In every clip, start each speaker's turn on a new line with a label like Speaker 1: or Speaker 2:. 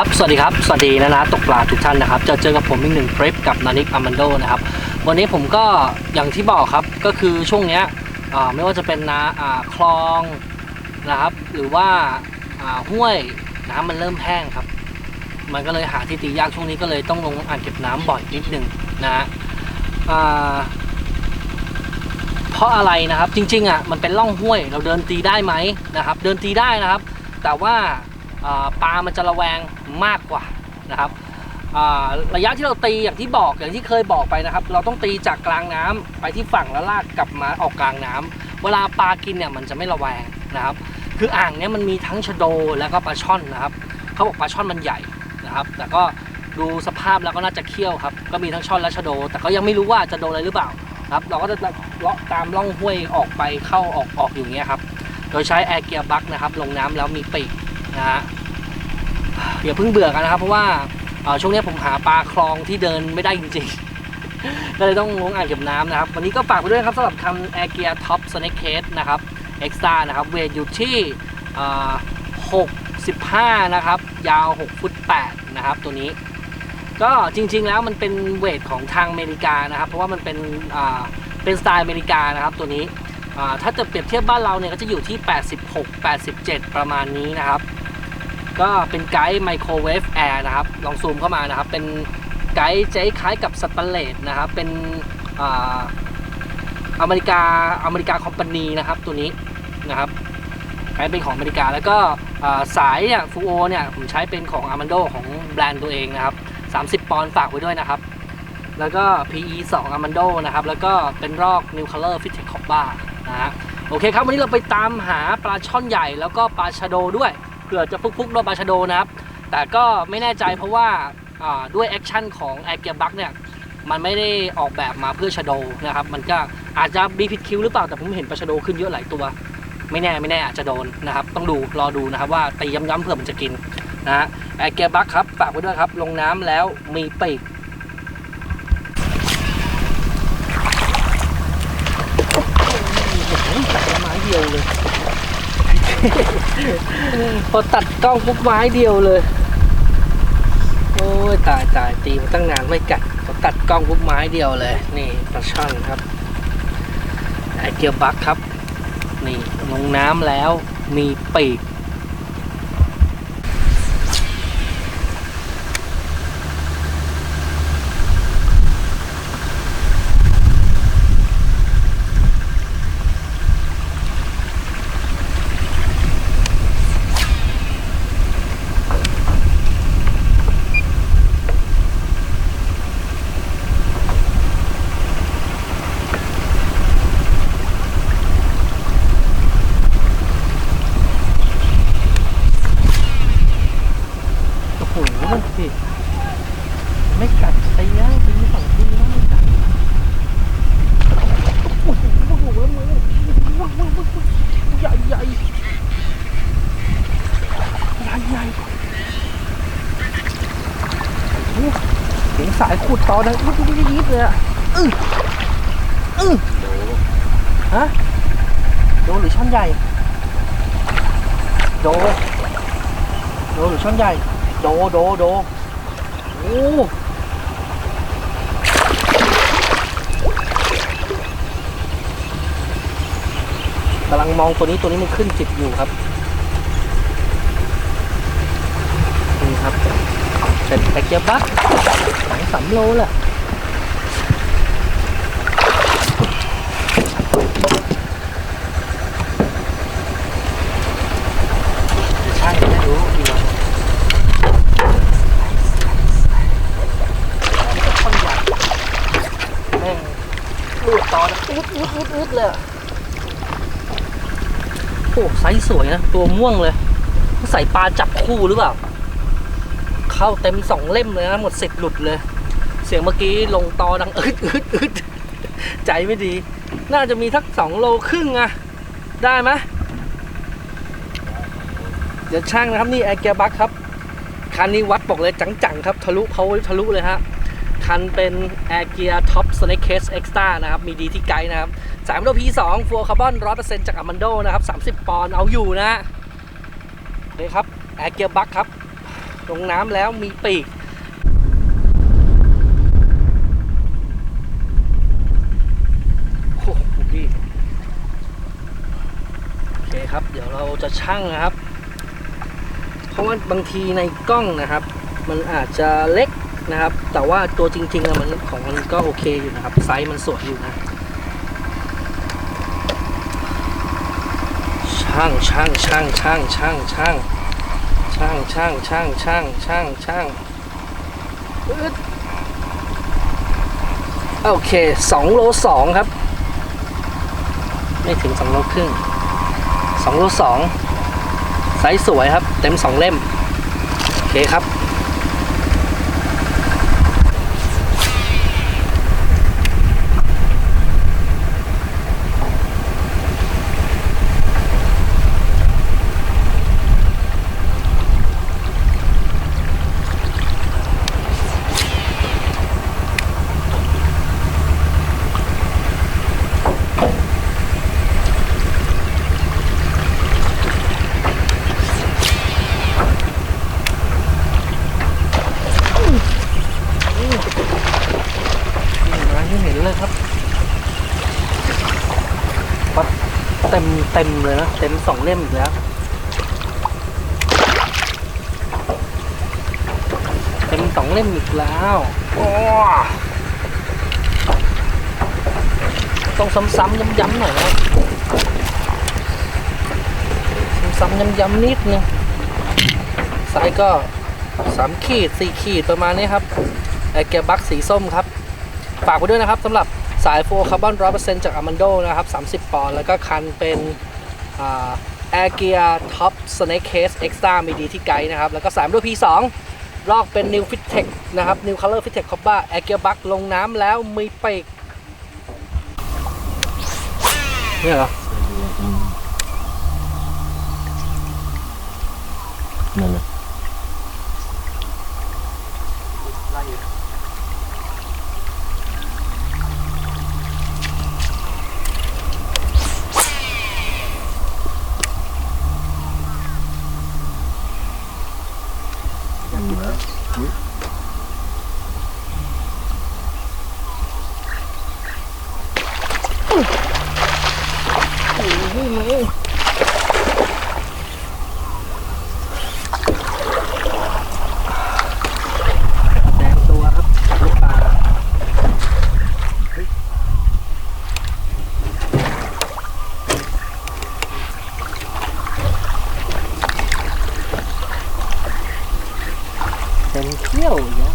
Speaker 1: ครับ สวัสดีครับ สวัสดีนะนะตกปลาทุกท่านนะครับ จะเจอกับผมอีกหนึ่งทริปกับนานิกอามันโดนะครับ วันนี้ผมก็อย่างที่บอกครับ ก็คือช่วงเนี้ยไม่ว่าจะเป็นนาอ่าคลองนะครับ หรือว่าห้วยน้ำมันเริ่มแห้งครับ มันก็เลยหาที่ตียากช่วงนี้ก็เลยต้องลงอ่างเก็บน้ำบ่อยนิดหนึ่งนะฮะเพราะอะไรนะครับ จริงๆอะมันเป็นร่องห้วย เราเดินตีได้ไหมนะครับ เดินตีได้นะครับ แต่ว่า ปลามันจะระแวงมากกว่านะครับระยะที่เราตีอย่างที่บอกอย่างที่เคยบอกไปนะครับ เราต้องตีจากกลางน้ำไปที่ฝั่งแล้วลากกลับมาออกกลางน้ำเวลาปลากินเนี่ยมันจะไม่ระแวงนะครับ คืออ่างเนี้ยมันมีทั้งชะโดแล้วก็ปลาช่อนนะครับเขาบอกปลาช่อนมันใหญ่นะครับ แต่ก็ดูสภาพแล้วก็น่าจะเคี่ยวครับ ก็มีทั้งช่อนและชะโด แต่ก็ยังไม่รู้ว่าจะโดนอะไรหรือเปล่านะครับ เราก็จะเลาะตามร่องห้วยออกไปเข้าออกออกอยู่างเงี้ยครับ โดยใช้แอร์เกียร์บัคนะครับ ลงน้ำแล้วมีปีก นะฮะอย่าเพิ่งเบื่อกันนะครับ เพราะว่าช่วงนี้ผมหาปลาคลองที่เดินไม่ได้จริงๆ ก็เลยต้องลงอ่างเก็บน้ำนะครับ วันนี้ก็ฝากไปด้วยครับสำหรับคัน Air Gear Top Snake Case นะครับ Extra นะครับเวทอยู่ที่65 นะครับ ยาว 6 ฟุต 8 นะครับ ตัวนี้ ก็จริง ๆ แล้วมันเป็นเวทของทางอเมริกานะครับ เพราะว่ามันเป็นเป็นสไตล์อเมริกานะครับ ตัวนี้ถ้าจะเปรียบเทียบบ้านเราเนี่ยก็จะอยู่ที่ 86 87 ประมาณนี้นะครับ ก็เป็นไกด์ไมโครเวฟแอร์นะครับ ลองซูมเข้ามานะครับ เป็นไกด์เจ๊คล้ายกับสแตนเลสนะครับ เป็นอเมริกาอเมริกาคอมพานีนะครับตัวนี้นะครับไกด์เป็นของอเมริกาแล้วก็สายเนี่ยฟูโอเนี่ยผมใช้เป็นของอามันโดของแบรนด์ตัวเองนะครับ 30 ปอนด์ฝากไว้ด้วยนะครับ แล้วก็ PE 2 Amando นะครับ แล้วก็เป็นรอก New Color f i t t e c o b a นะฮะโอเคครับ วันนี้เราไปตามหาปลาช่อนใหญ่แล้วก็ปลาชะโดด้วย เผื่อจะฟุกๆโดนปลาชะโดนะครับ แต่ก็ไม่แน่ใจเพราะว่าด้วยแอคชั่นของ a i r g e a r b u c เนี่ยมันไม่ได้ออกแบบมาเพื่อชะโดนะครับ มันก็อาจจะบีผิดคิวหรือเปล่าแต่ผมเห็นปลาชะโดขึ้นเยอะหลายตัว ไม่แน่ไม่แน่อาจจะโดนนะครับ ต้องดูรอดูนะครับว่าตีย้ำๆเผื่อมันจะกินนะฮะแอร์เกียร์บัคครับฝากไว้ด้วยครับ ลงน้ำแล้วมีปีกตัดไม้เดียวเลย พอตัดกล้องปุ๊บไม้เดียวเลย โอ้ยตายตายตีมาตั้งนานไม่กัดพอตัดกล้องปุ๊บไม้เดียวเลย นี่ปลาช่อนครับไอเกียวบักครับ นี่ลงน้ำแล้วมีปีก โอ้โหมันสิไม่กัดตีนะตีสองทีนะไม่กัดโอ้โหโอ้โหแล้วมือว้าวว้าวว้าวใหญ่ใหญ่ใหญ่ใหญ่โอ้โหเสียงสาย ขุดต่อดังยิบยิบยิบยิบเลยอะอื้ออื้อฮะโดหรือช่อนใหญ่ โด โดหรือช่อนใหญ่ โดโดโดโอ้กำลังมองตัวนี้ตัวนี้มันขึ้นจิตอยู่ครับนี่ครับเป็นแพ็กเกจบัคสอง สามโลแหละใช่ไม่รู้กี่โลค่อนใหญ่แม่งลูกตอนอึดอึดอึดอึดเลยอะโอ้ไซส์สวยนะ ตัวม่วงเลย ใส่ปลาจับคู่หรือเปล่า เข้าเต็มสองเล่มเลยนะ หมดสิทธิ์หลุดเลย เสียงเมื่อกี้ลงตอดังอึดอึดอึดใจไม่ดี น่าจะมีทักสองโลครึ่งอะได้ไหมเดี๋ยวช่างนะครับนี่แอร์เกียบัคครับ คันนี้วัดบอกเลยจังๆครับ ทะลุเขาทะลุเลยฮะคันเป็น Air Gear Top Snake Case Extra นะครับ มีดีที่ไกด์นะครับสามโล P2 ฟัวคาร์บอน100%จาก Amando นะครับ 30 ปอนด์เอาอยู่นะโอเคครับ Air Gear Buck ครับ ลงน้ำแล้วมีปีก โอ้โหพี่โอเครับ เดี๋ยวเราจะชั่งนะครับ เพราะว่าบางทีในกล้องนะครับ มันอาจจะเล็กนะครับ แต่ว่าตัวจริงๆอะมันของมันก็โอเคอยู่นะครับ ไซส์มันสวยอยู่นะ ช่างช่างช่างช่างช่างช่างช่างช่างช่างช่างช่างช่างโอเคสองโลสองครับ ไม่ถึงสองโลครึ่ง สองโลสองไซส์สวยครับ เต็มสองเล่ม โอเคครับ นี่มาให้เห็นเลยครับวัด เต็มเต็มเลยนะ เต็มสองเล่มอีกแล้ว เต็มสองเล่มอีกแล้วโอ้ต้องซ้ำๆย้ำๆหน่อยนะซ้ำๆย้ำๆนิดนึงสายก็สามขีดสี่ขีดประมาณนี้ครับแอร์เกียร์บัคสีส้มครับ ฝากไว้ด้วยนะครับสำหรับ สายโฟคาร์บอน100%จาก Amando นะครับ 30 ปอนด์แล้วก็คันเป็นแอร์เกียร์ท็อปสเน k เคสเอ็กซ์ตร้ามีดีที่ไกด์นะครับ แล้วก็สามด้วย P2 ลอกเป็น New Fittech นะครับ New Color Fittech Cobra แอร์เกียร์บัคลงน้ำแล้วมีปีกเนี่ยเหรอ
Speaker 2: นั่น น่ะ
Speaker 1: แดงตัวครับลูกปลาเต็มเที่ยวอย่างเงี้ย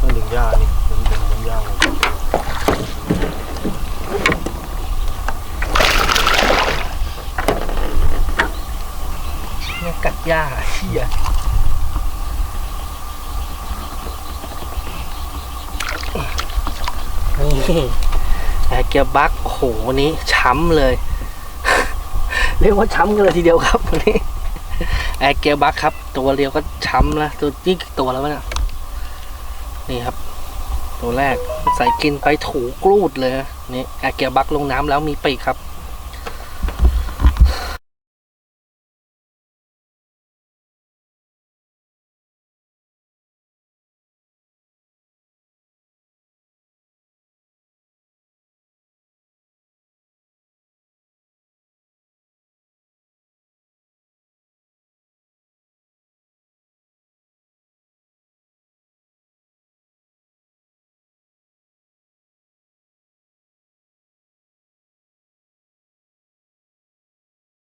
Speaker 2: ต้องดึงยานี่ดึงดึงดึงยาออก
Speaker 1: เนี่ยกัดหญ้าเฮีย นี่แอร์เกียร์บัคโอ้โหวันนี้ช้ำเลย เรียกว่าช้ำกันเลยทีเดียวครับวันนี้แอร์เกียร์บัคครับ ตัวเดียวก็ช้ำแล้วตัวนี่ตัวแล้วเนี่ยนี่ครับ ตัวแรกใส่กินไปถูกรูดเลยนะนี่แอร์เกียร์บัคลงน้ำแล้วมีปีกครับ